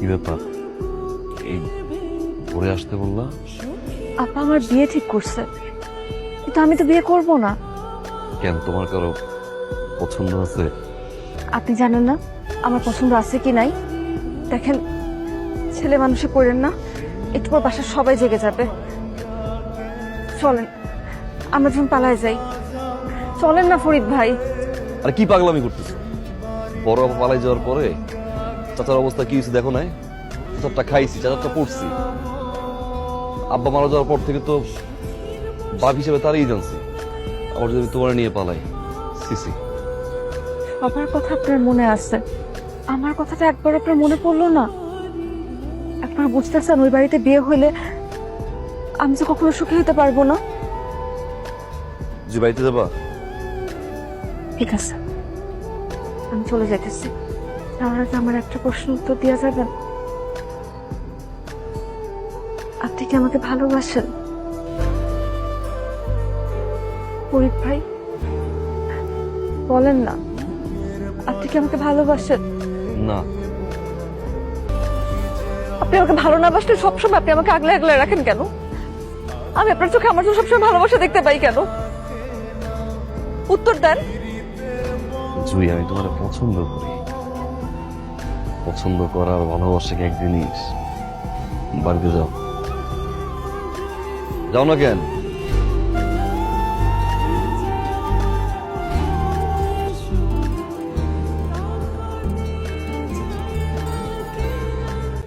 কি ব্যাপার? এই ঘুরে আসতে বললা? আপা আমার বিয়ে ঠিক করছে। কিন্তু আমি তো বিয়ে করব না। কেন তোমার কারও পছন্দ আছে? আপনি জানেন না আমার পছন্দ আছে কি নাই? দেখেন ছেলে মানুষে করেন না একটু পর বাসার সবাই জেগে যাবে। চলেন আমরা যখন পালায় যাই। চলেন না ফরিদ ভাই। আর কি পাগলামি করতেছো? বড় পালাই যাওয়ার পরে চাচার অবস্থা কি হয়েছে দেখো নাই? চাচারটা খাইছি চাচারটা পড়ছি। আব্বা মারা যাওয়ার পর থেকে তো বাপ হিসেবে তারই জানছি। আবার যদি তোমার নিয়ে পালাই সিসি। সবার কথা আপনার মনে আছে। আমার কথাটা একবার আপনার মনে পড়ল না? একবার বুঝতেছেন ওই বাড়িতে বিয়ে হইলে আমি তো কখনো সুখী হতে পারব না? যে বাড়িতে যাবা? ঠিক আছে। আমি চলে যাইতেছি। তার আগে আমার একটা প্রশ্ন উত্তর দেওয়া যাবেন আপনি কি আমাকে ভালোবাসেন? ফরিদ ভাই বলেন না। আপনি কি আমাকে ভালোবাসেন? না। আপনি আমাকে ভালো না বাসলে সবসময় আপনি আমাকে আগলে আগলে রাখেন কেন? আমি আপনার চোখে আমার চোখে সবসময় ভালোবাসা দেখতে পাই কেন? উত্তর দেন। জুই আমি তোমার পছন্দ করি। পছন্দ করার ভালোবাসা কি এক জিনিস বাড়িতে যাও? যাও না কেন?